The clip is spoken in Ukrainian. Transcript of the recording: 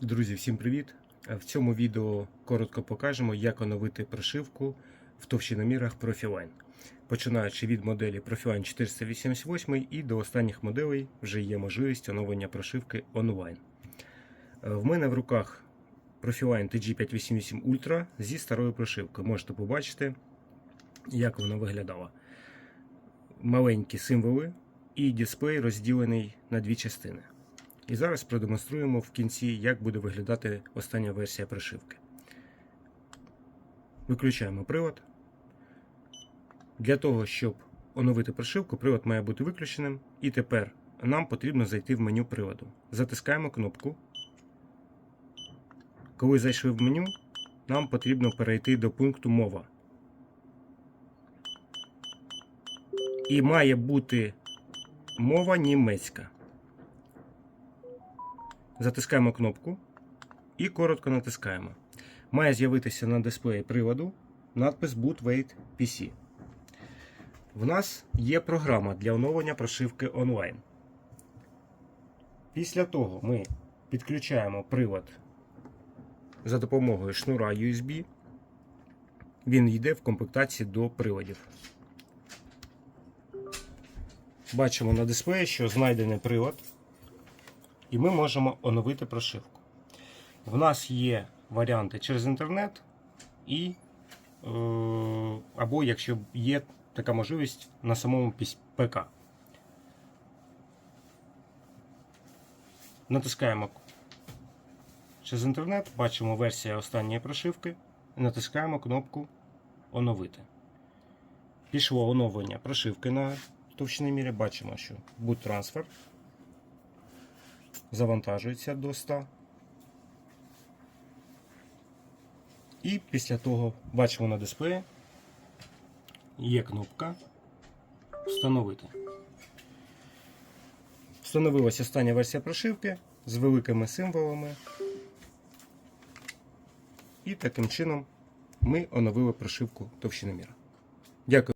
Друзі, всім привіт! В цьому відео коротко покажемо, як оновити прошивку в товщиномірах Profiline. Починаючи від моделі Profiline 488 і до останніх моделей вже є можливість оновлення прошивки онлайн. В мене в руках Profiline TG588 Ultra зі старою прошивкою. Можете побачити, як вона виглядала. Маленькі символи і дисплей розділений на дві частини. І зараз продемонструємо в кінці, як буде виглядати остання версія прошивки. Виключаємо привод. Для того, щоб оновити прошивку, привод має бути виключеним. І тепер нам потрібно зайти в меню приводу. Затискаємо кнопку. Коли зайшли в меню, нам потрібно перейти до пункту Мова. І має бути мова німецька. Затискаємо кнопку і коротко натискаємо. Має з'явитися на дисплеї приладу надпис Boot Wait PC. В нас є програма для оновлення прошивки онлайн. Після того ми підключаємо привод за допомогою шнура USB. Він йде в комплектації до приладів. Бачимо на дисплеї, що знайдений прилад і ми можемо оновити прошивку. В нас є варіанти через інтернет, і, е, або якщо є така можливість на самому ПК. Натискаємо через інтернет, бачимо версія останньої прошивки і натискаємо кнопку Оновити. Пішло оновлення прошивки на товщині мірі. Бачимо, що Boot Transfer завантажується до 100. І після того бачимо на дисплеї є кнопка Встановити. Встановилася остання версія прошивки з великими символами. І таким чином ми оновили прошивку товщиноміра. Дякую.